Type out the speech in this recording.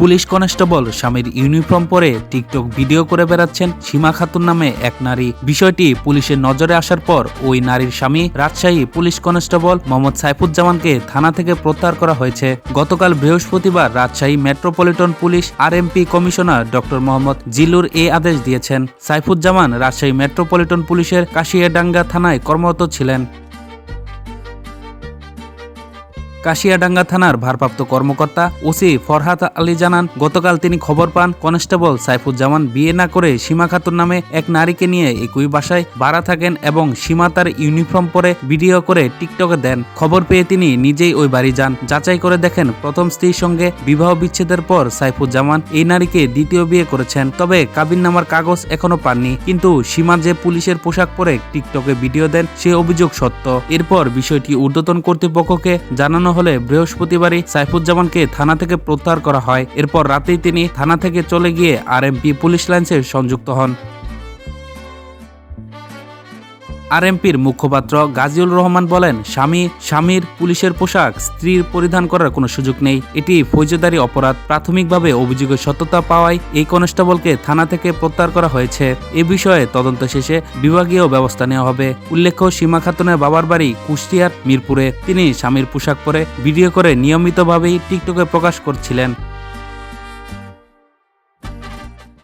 Police constable স্বামীর uniform পরে TikTok video করে বেড়াচ্ছেন সীমা খাতুন নামে এক নারী। বিষয়টি পুলিশের নজরে আসার পর ওই নারীর স্বামী রাজশাহী পুলিশ কনস্টেবল মোহাম্মদ সাইফুজ্জামানকে থানা থেকে প্রত্যাহার করা হয়েছে। গতকাল বৃহস্পতিবার Rajshahi metropolitan police RMP commissioner doctor Mohammad Zillur এ আদেশ দিয়েছেন। সাইফুজ্জামান রাজশাহী মেট্রোপলিটন পুলিশের কাশিয়াডাঙ্গা থানায় কর্মরত ছিলেন। কাশিয়াডাঙ্গা থানার ভারপ্রাপ্ত কর্মকর্তা ওসি ফরহাত আলী জানান, গতকাল তিনি খবর পান, কনস্টেবল সাইফুজ্জামান বিয়ে না করে সীমা খাতুন নামে এক নারীকে নিয়ে একই বাসায় ভাড়া থাকেন এবং সীমা তার ইউনিফর্ম পরে ভিডিও করে টিকটকে দেন। খবর পেয়ে তিনি নিজেই ওই বাড়ি যান। যাচাই করে দেখেন, প্রথম স্ত্রীর সঙ্গে বিবাহ বিচ্ছেদের পর সাইফুজ্জামান এই নারীকে দ্বিতীয় বিয়ে করেছেন। তবে কাবিননামার কাগজ এখনও পাননি, কিন্তু সীমা যে পুলিশের পোশাক পরে টিকটকে ভিডিও দেন, সে অভিযোগ সত্য। এরপর বিষয়টি ঊর্ধ্বতন কর্তৃপক্ষকে জানানো হলে বৃহস্পতিবারই সাইফুজ্জামানকে থানা থেকে প্রত্যাহার করা হয়। এরপর রাতেই তিনি থানা থেকে চলে গিয়ে আরএমপি পুলিশ লাইন্সে সংযুক্ত হন। আরএমপির মুখপাত্র গাজিউল রহমান বলেন, স্বামী, স্বামীর পুলিশের পোশাক স্ত্রীর পরিধান করার কোনো সুযোগ নেই। এটি ফৌজদারি অপরাধ। প্রাথমিকভাবে অভিযোগের সত্যতা পাওয়ায় এই কনস্টেবলকে থানা থেকে প্রত্যাহার করা হয়েছে। এ বিষয়ে তদন্ত শেষে বিভাগীয় ব্যবস্থা নেওয়া হবে। উল্লেখ্য, সীমা খাতুনের বাবার বাড়ি কুষ্টিয়ার মিরপুরে। তিনি স্বামীর পোশাক পরে ভিডিও করে নিয়মিতভাবেই টিকটকে প্রকাশ করছিলেন।